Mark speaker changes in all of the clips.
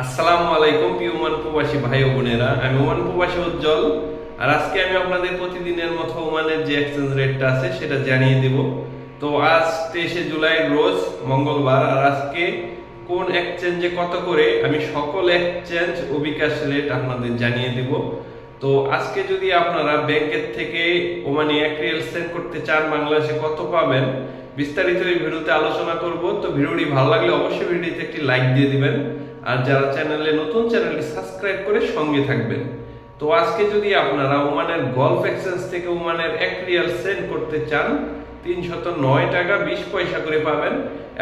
Speaker 1: আসসালামু আলাইকুম, প্রিয় ওমান প্রবাসী ভাই ও বোনেরা। আমি ওমান প্রবাসী উজ্জ্বল, আর আজকে আমি আপনাদের প্রতিদিনের মতো ওমানের যে এক্সচেঞ্জ রেটটা আছে, সেটা জানিয়ে দেব। তো আজ তেইশে জুলাই, রোজ মঙ্গলবার, আর আজকে কোন এক্সচেঞ্জে কত করে, আমি সকল এক্সচেঞ্জ ও বিকাশ রেট আপনাদের জানিয়ে দেব। তো আজকে যদি আপনারা ব্যাংকের থেকে ওমানি এক রিয়েল সেন্ড করতে চান, বাংলাদেশে কত পাবেন বিস্তারিত এই ভিডিওতে আলোচনা করব, তো ভিডিওটি ভালো লাগলে অবশ্যই ভিডিওতে একটি লাইক দিয়ে দিবেন। আর যারা চ্যানেলে নতুন চ্যানেলটি সাবস্ক্রাইব করে সঙ্গে থাকবেন। তো আজকে যদি আপনারা ওমানের গলফ এক্সচেঞ্জ থেকে ওমানের এক রিয়াল সেন্ড করতে চান, তিনশত নয় টাকা বিশ পয়সা করে পাবেন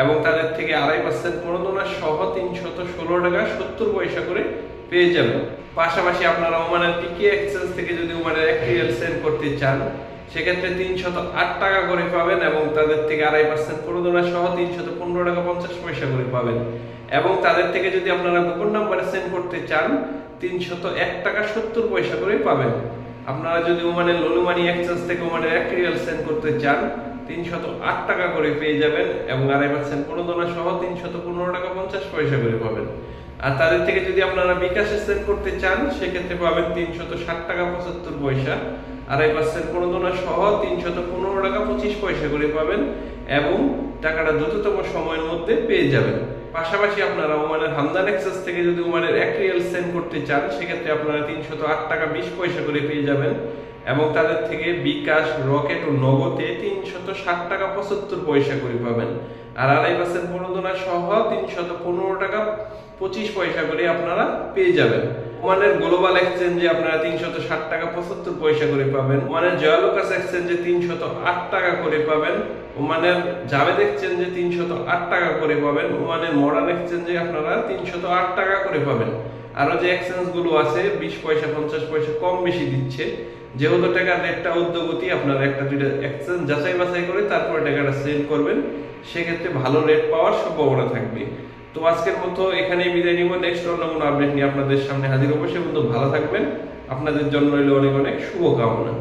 Speaker 1: এবং তাদের থেকে আড়াই পার্সেন্ট প্রণোদনা সহ তিনশত ষোলো টাকা সত্তর পয়সা করে পেয়ে যাবেন। পাশাপাশি আপনারা ওমানের পিকে এক্সচেঞ্জ থেকে যদি ওমানের এক রিয়াল সেন্ড করতে চান সেক্ষেত্রে তিনশত আট টাকা করে পাবেন এবং তাদের থেকে আড়াই পার্সেন্ট প্রণোদনা সহ তিনশত পনেরো টাকা পঞ্চাশ পয়সা করে পাবেন। এবং তাদের থেকে যদি আপনারা গোপন নাম্বারে সেন্ড করতে চান, তিনশত এক টাকা সত্তর পয়সা করে পাবেন। আপনারা যদি ওমানের ললুমানি এক্সচেঞ্জ থেকে ওমানের এক রিয়াল সেন্ড করতে চান, তিনশত আট টাকা করে পেয়ে যাবেন এবং আড়াই পার্সেন্ট প্রণোদনা সহ তিনশত পনেরো টাকা পঞ্চাশ পয়সা করে পাবেন। আর তাদের থেকে যদি আপনারা বিকাশে সেন্ড করতে চান, সেক্ষেত্রে পাবেন তিনশত ষাট টাকা পঁচাত্তর পয়সা। আড়াই পার্সেন্ট প্রণোদনা সহ তিনশত পনেরো টাকা পঁচিশ পয়সা করে পাবেন এবং টাকাটা দ্রুততম সময়ের মধ্যে পেয়ে যাবেন। পাশাপাশি আপনারা ওমানের হামদান এক্সেস থেকে যদি ওমানের এক রিয়েল সেন্ড করতে চান, সেক্ষেত্রে আপনারা তিনশত আট টাকা বিশ পয়সা করে পেয়ে যাবেন এবং তাদের থেকে বিকাশ, রকেট ও নগদে তিনশত ষাট টাকা পঁচাত্তর পয়সা করে পাবেন। আর আড়াই পার্সেন্ট প্রণোদনা সহ তিনশত পনেরো টাকা পঁচিশ পয়সা করে আপনারা পেয়ে যাবেন। ওমানের গ্লোবাল এক্সচেঞ্জে আপনারা তিনশত ষাট টাকা পঁচাত্তর পয়সা করে পাবেন। ওমানের জয়ালোকাস এক্সচেঞ্জে তিনশত আট টাকা করে পাবেন। ওমানের জাভেদ এক্সচেঞ্জে তিনশত আট টাকা করে পাবেন। ওমানের মডার্ন এক্সচেঞ্জে আপনারা তিনশত আট টাকা করে পাবেন। আরও যে এক্সচেঞ্জগুলো আছে, বিশ পয়সা, পঞ্চাশ পয়সা কম বেশি দিচ্ছে। যেহেতু টাকার রেটটা উদ্যোগতি আপনারা একটা দুইটা এক্সচেঞ্জ যাচাই বাছাই করে তারপরে টাকাটা সেল করবেন। সেক্ষেত্রে ভালো রেট পাওয়ার সম্ভাবনা থাকবে। তো আজকের মতো এখানেই বিদায় নিব। নেক্সট অন্য কোনো আপডেট নিয়ে আপনাদের সামনে হাজির অবশ্যই বন্ধু ভালো থাকবেন। আপনাদের জন্য রইল অনেক অনেক শুভকামনা।